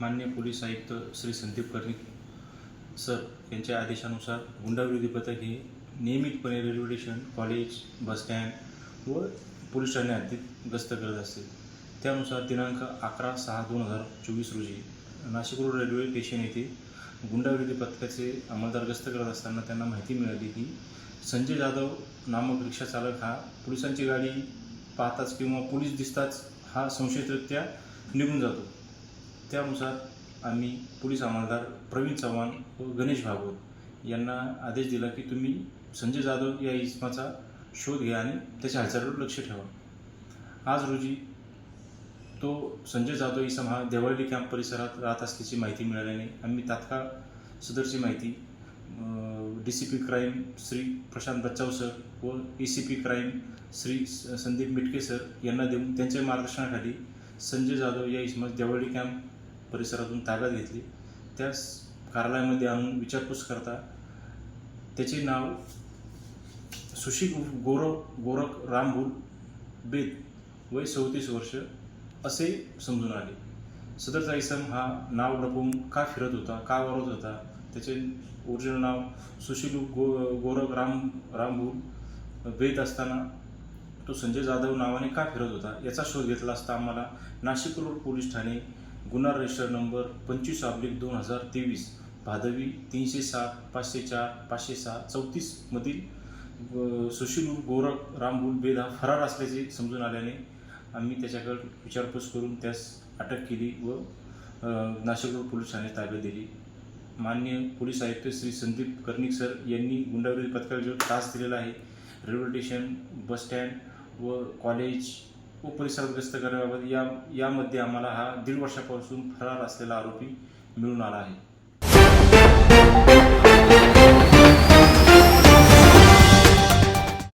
मान्य पोलीस आयुक्त श्री संदीप कर्णिक सर यांच्या आदेशानुसार गुंडाविरोधी पथक हे नियमितपणे railway station college bus stand व पोलीस ठाणे गस्त करत असते. त्यानुसार दिनांक अकरा सहा दोन हजार चोवीस रोजी नाशिक रोड रेल्वे स्टेशन येथे गुंडाविरोधी पथकाचे अंमलदार गस्त करत असताना त्यांना माहिती मिळाली की संजय जाधव नामक रिक्षा चालक हा पोलिसांची गाडी पाहताच किंवा पोलीस दिसताच हा संशयितरित्या निघून जातो. त्यानुसार आम्ही पोलीस अंमलदार प्रवीण चव्हाण व गणेश भागवत यांना आदेश दिला की तुम्ही संजय जाधव या इसमाचा शोध घ्या आणि त्याच्या हालचालीवर लक्ष ठेवा. आज रोजी तो संजय जाधव इसम हा देवाळी कॅम्प परिसरात राहत असल्याची माहिती मिळाल्याने आम्ही तात्काळ सदरची माहिती D C P crime Shri Prashant Bachhav sir व A C P crime Shri Sandeep Mitke sir यांना देऊन त्यांच्या मार्गदर्शनाखाली संजय जाधव या इसमास देवाळी कॅम्प परिसरातून ताब्यात घेतली. त्या कार्यालयामध्ये आणून विचारपूस करता त्याचे नाव सुशील गोरव गोरख रामभूल बेद वय चौतीस वर्ष असे समजून आले. सदरचा इसम हा नाव लपवून का फिरत होता का वरत होता त्याचे ओरिजिनल नाव सुशील गो गोरख राम रामभूल बेद असताना तो संजय जाधव नावाने का फिरत होता याचा शोध घेतला असता आम्हाला नाशिक रोड पोलीस ठाणे गुन्हा रजिस्टर नंबर पंचवीस ऑब्लिक दोन हजार तेवीस भादवी तीनशे सात पाचशे चार पाचशे सहा चौतीसमधील सुशील गोरख रामबुल बेद हा फरार असल्याचे समजून आल्याने आम्ही त्याच्याकडे विचारपूस करून त्यास अटक केली व अ, नाशिक रोड पोलीस ठाणे ताब्यात दिली. मान्य पोलीस आयुक्त श्री संदीप कर्णिक सर यांनी गुंडाविरोधी पथकाला जो तास दिलेला आहे रेल्वे स्टेशन बसस्टँड व कॉलेज व परिसरग्रस्त करण्याबाबत या यामध्ये आम्हाला हा दीड वर्षापासून फरार असलेला आरोपी मिळून आला आहे.